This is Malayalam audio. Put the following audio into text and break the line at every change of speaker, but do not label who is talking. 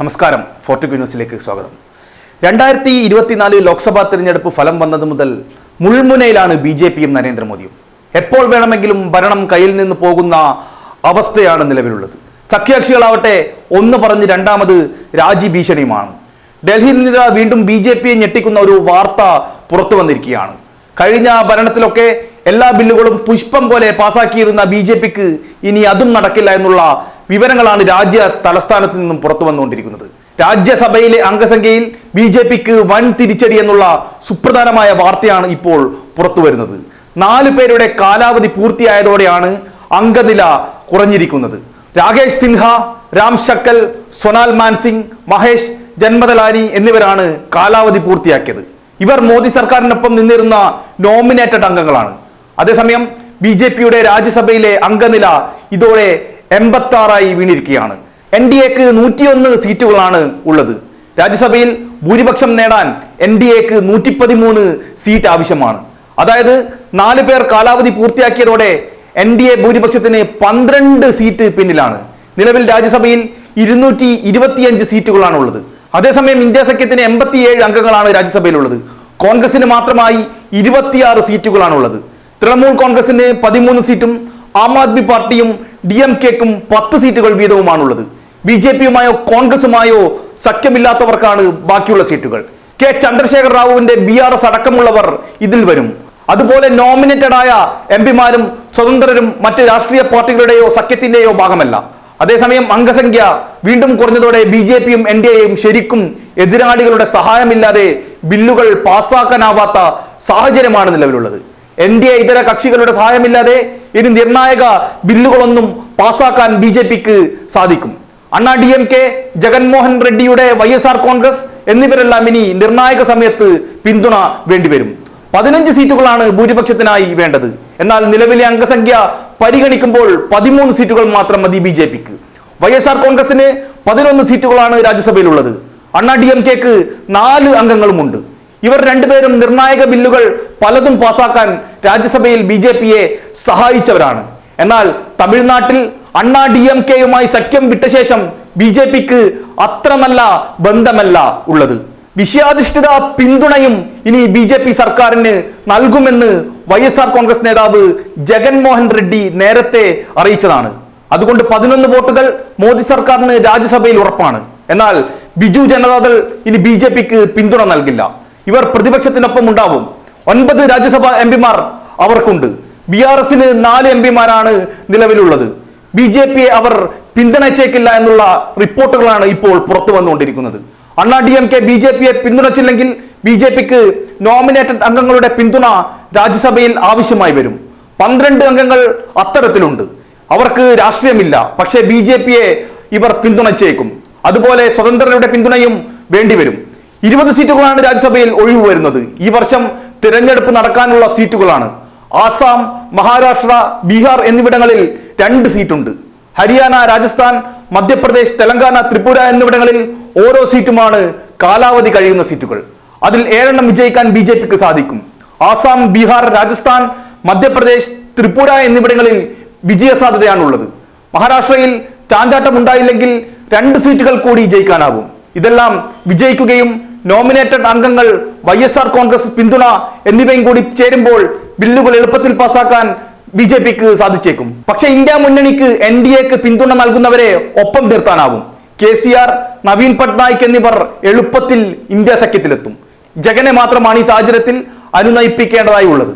നമസ്കാരം ഫോർട്ടുക്ക് ന്യൂസിലേക്ക് സ്വാഗതം. രണ്ടായിരത്തി ഇരുപത്തിനാല് ലോക്സഭാ തിരഞ്ഞെടുപ്പ് ഫലം വന്നത് മുതൽ മുൾമുനയിലാണ് ബി ജെ പിയും നരേന്ദ്രമോദിയും. എപ്പോൾ വേണമെങ്കിലും ഭരണം കയ്യിൽ നിന്ന് പോകുന്ന അവസ്ഥയാണ് നിലവിലുള്ളത്. സഖ്യകക്ഷികളാവട്ടെ ഒന്ന് പറഞ്ഞ് രണ്ടാമത് രാജി ഭീഷണിയുമാണ്. ഡൽഹിയിൽ നിന്ന് വീണ്ടും ബി ജെ പിയെ ഞെട്ടിക്കുന്ന ഒരു വാർത്ത പുറത്തു വന്നിരിക്കുകയാണ്. കഴിഞ്ഞ ഭരണത്തിലൊക്കെ എല്ലാ ബില്ലുകളും പുഷ്പം പോലെ പാസാക്കിയിരുന്ന ബി ജെ പിക്ക് ഇനി അതും നടക്കില്ല എന്നുള്ള വിവരങ്ങളാണ് രാജ്യ തലസ്ഥാനത്ത് നിന്നും പുറത്തു വന്നുകൊണ്ടിരിക്കുന്നത്. രാജ്യസഭയിലെ അംഗസംഖ്യയിൽ ബി ജെ പിക്ക് വൻ തിരിച്ചടി എന്നുള്ള സുപ്രധാനമായ വാർത്തയാണ് ഇപ്പോൾ പുറത്തു വരുന്നത്. നാല് പേരുടെ കാലാവധി പൂർത്തിയായതോടെയാണ് അംഗനില കുറഞ്ഞിരിക്കുന്നത്. രാകേഷ് സിൻഹ രാം ശക്കൽ സൊനാൽ മാൻസിംഗ് മഹേഷ് ജന്മദലാനി എന്നിവരാണ് കാലാവധി പൂർത്തിയാക്കിയത്. ഇവർ മോദി സർക്കാരിനൊപ്പം നിന്നിരുന്ന നോമിനേറ്റഡ് അംഗങ്ങളാണ്. അതേസമയം ബി ജെ പിയുടെ രാജ്യസഭയിലെ അംഗനില ഇതോടെ എൺപത്തി ആറായി വീണിരിക്കുകയാണ്. എൻ ഡി എക്ക് നൂറ്റിയൊന്ന് സീറ്റുകളാണ് ഉള്ളത്. രാജ്യസഭയിൽ ഭൂരിപക്ഷം നേടാൻ എൻ ഡി എക്ക് നൂറ്റി പതിമൂന്ന് സീറ്റ് ആവശ്യമാണ്. അതായത് നാല് പേർ കാലാവധി പൂർത്തിയാക്കിയതോടെ എൻ ഡി എ ഭൂരിപക്ഷത്തിന് പന്ത്രണ്ട് സീറ്റ് പിന്നിലാണ്. നിലവിൽ രാജ്യസഭയിൽ ഇരുന്നൂറ്റി ഇരുപത്തിയഞ്ച് സീറ്റുകളാണ് ഉള്ളത്. അതേസമയം ഇന്ത്യ സഖ്യത്തിന് എൺപത്തിയേഴ് അംഗങ്ങളാണ് രാജ്യസഭയിലുള്ളത്. കോൺഗ്രസിന് മാത്രമായി ഇരുപത്തിയാറ് സീറ്റുകളാണ് ഉള്ളത്. തൃണമൂൽ കോൺഗ്രസിന് പതിമൂന്ന് സീറ്റും ആം ആദ്മി പാർട്ടിയും ഡി എം കെക്കും പത്ത് സീറ്റുകൾ വീതവുമാണുള്ളത്. ബി ജെ പിയുമായോ കോൺഗ്രസുമായോ സഖ്യമില്ലാത്തവർക്കാണ് ബാക്കിയുള്ള സീറ്റുകൾ. കെ ചന്ദ്രശേഖർ റാവുവിന്റെ ബി ആർ എസ് അടക്കമുള്ളവർ ഇതിൽ വരും. അതുപോലെ നോമിനേറ്റഡ് ആയ എം പിമാരും സ്വതന്ത്രരും മറ്റ് രാഷ്ട്രീയ പാർട്ടികളുടെയോ സഖ്യത്തിന്റെയോ ഭാഗമല്ല. അതേസമയം അംഗസംഖ്യ വീണ്ടും കുറഞ്ഞതോടെ ബി ജെ പിയും എൻ ഡി എയും ശരിക്കും എതിരാളികളുടെ സഹായമില്ലാതെ ബില്ലുകൾ പാസ്സാക്കാനാവാത്ത സാഹചര്യമാണ് നിലവിലുള്ളത്. എൻ ഡി എ ഇതര കക്ഷികളുടെ സഹായമില്ലാതെ ഇനി നിർണായക ബില്ലുകളൊന്നും പാസാക്കാൻ ബി ജെ പിക്ക് സാധിക്കും. Anna D M K Jaganmohan റെഡ്ഡിയുടെ Y S R Congress എന്നിവരെല്ലാം ഇനി നിർണായക സമയത്ത് പിന്തുണ വേണ്ടിവരും. പതിനഞ്ച് സീറ്റുകളാണ് ഭൂരിപക്ഷത്തിനായി വേണ്ടത്. എന്നാൽ നിലവിലെ അംഗസംഖ്യ പരിഗണിക്കുമ്പോൾ പതിമൂന്ന് സീറ്റുകൾ മാത്രം മതി ബി ജെ പിക്ക്. വൈ എസ് ആർ കോൺഗ്രസിന് പതിനൊന്ന് സീറ്റുകളാണ് രാജ്യസഭയിലുള്ളത്. അണ്ണാ ഡി എം കെക്ക് നാല് അംഗങ്ങളുമുണ്ട്. ഇവർ രണ്ടുപേരും നിർണായക ബില്ലുകൾ പലതും പാസാക്കാൻ രാജ്യസഭയിൽ ബി ജെ പിയെ സഹായിച്ചവരാണ്. എന്നാൽ തമിഴ്നാട്ടിൽ അണ്ണാ ഡി എം കെയുമായി സഖ്യം വിട്ട ശേഷം ബി ജെ പിക്ക് അത്ര നല്ല ബന്ധമല്ല ഉള്ളത്. വിഷയാധിഷ്ഠിത പിന്തുണയും ഇനി ബി ജെ പി സർക്കാരിന് നൽകുമെന്ന് വൈ എസ് ആർ കോൺഗ്രസ് നേതാവ് ജഗൻമോഹൻ റെഡ്ഡി നേരത്തെ അറിയിച്ചതാണ്. അതുകൊണ്ട് പതിനൊന്ന് വോട്ടുകൾ മോദി സർക്കാരിന് രാജ്യസഭയിൽ ഉറപ്പാണ്. എന്നാൽ ബിജു ജനതാദൾ ഇനി ബി പിന്തുണ നൽകില്ല. ഇവർ പ്രതിപക്ഷത്തിനൊപ്പം ഉണ്ടാവും. ഒൻപത് രാജ്യസഭാ എം പിമാർ അവർക്കുണ്ട്. ബി ആർ എസിന് നാല് എം പിമാരാണ് നിലവിലുള്ളത്. ബി ജെ പിയെ അവർ പിന്തുണച്ചേക്കില്ല എന്നുള്ള റിപ്പോർട്ടുകളാണ് ഇപ്പോൾ പുറത്തു വന്നുകൊണ്ടിരിക്കുന്നത്. Anna D M K B J പിയെ പിന്തുണച്ചില്ലെങ്കിൽ ബി ജെ പിക്ക് നോമിനേറ്റഡ് അംഗങ്ങളുടെ പിന്തുണ രാജ്യസഭയിൽ ആവശ്യമായി വരും. പന്ത്രണ്ട് അംഗങ്ങൾ അത്തരത്തിലുണ്ട്. അവർക്ക് രാഷ്ട്രീയമില്ല. പക്ഷേ ബി ജെ പിയെ ഇവർ പിന്തുണച്ചേക്കും. അതുപോലെ സ്വതന്ത്രരുടെ പിന്തുണയും വേണ്ടിവരും. ഇരുപത് സീറ്റുകളാണ് രാജ്യസഭയിൽ ഒഴിവ് വരുന്നത്. ഈ വർഷം തിരഞ്ഞെടുപ്പ് നടക്കാനുള്ള സീറ്റുകളാണ്. ആസാം മഹാരാഷ്ട്ര ബീഹാർ എന്നിവിടങ്ങളിൽ രണ്ട് സീറ്റുണ്ട്. ഹരിയാന രാജസ്ഥാൻ മധ്യപ്രദേശ് തെലങ്കാന ത്രിപുര എന്നിവിടങ്ങളിൽ ഓരോ സീറ്റുമാണ് കാലാവധി കഴിയുന്ന സീറ്റുകൾ. അതിൽ ഏഴെണ്ണം വിജയിക്കാൻ ബി ജെ പിക്ക് സാധിക്കും. ആസാം ബീഹാർ രാജസ്ഥാൻ മധ്യപ്രദേശ് ത്രിപുര എന്നിവിടങ്ങളിൽ വിജയസാധ്യതയാണുള്ളത്. മഹാരാഷ്ട്രയിൽ ചാഞ്ചാട്ടം ഉണ്ടായില്ലെങ്കിൽ രണ്ട് സീറ്റുകൾ കൂടി ജയിക്കാനാകും. ഇതെല്ലാം വിജയിക്കുകയും നോമിനേറ്റഡ് അംഗങ്ങൾ വൈ എസ് ആർ കോൺഗ്രസ് പിന്തുണ എന്നിവയും കൂടി ചേരുമ്പോൾ ബില്ലുകൾ എളുപ്പത്തിൽ പാസാക്കാൻ ബി ജെ പിക്ക് സാധിച്ചേക്കും. പക്ഷേ ഇന്ത്യ മുന്നണിക്ക് എൻ ഡി എക്ക് പിന്തുണ നൽകുന്നവരെ ഒപ്പം നിർത്താനാവും K C R Naveen Patnaik എന്നിവർ എളുപ്പത്തിൽ ഇന്ത്യ സഖ്യത്തിലെത്തും. ജഗനെ മാത്രമാണ് ഈ സാഹചര്യത്തിൽ അനുനയിപ്പിക്കേണ്ടതായി ഉള്ളത്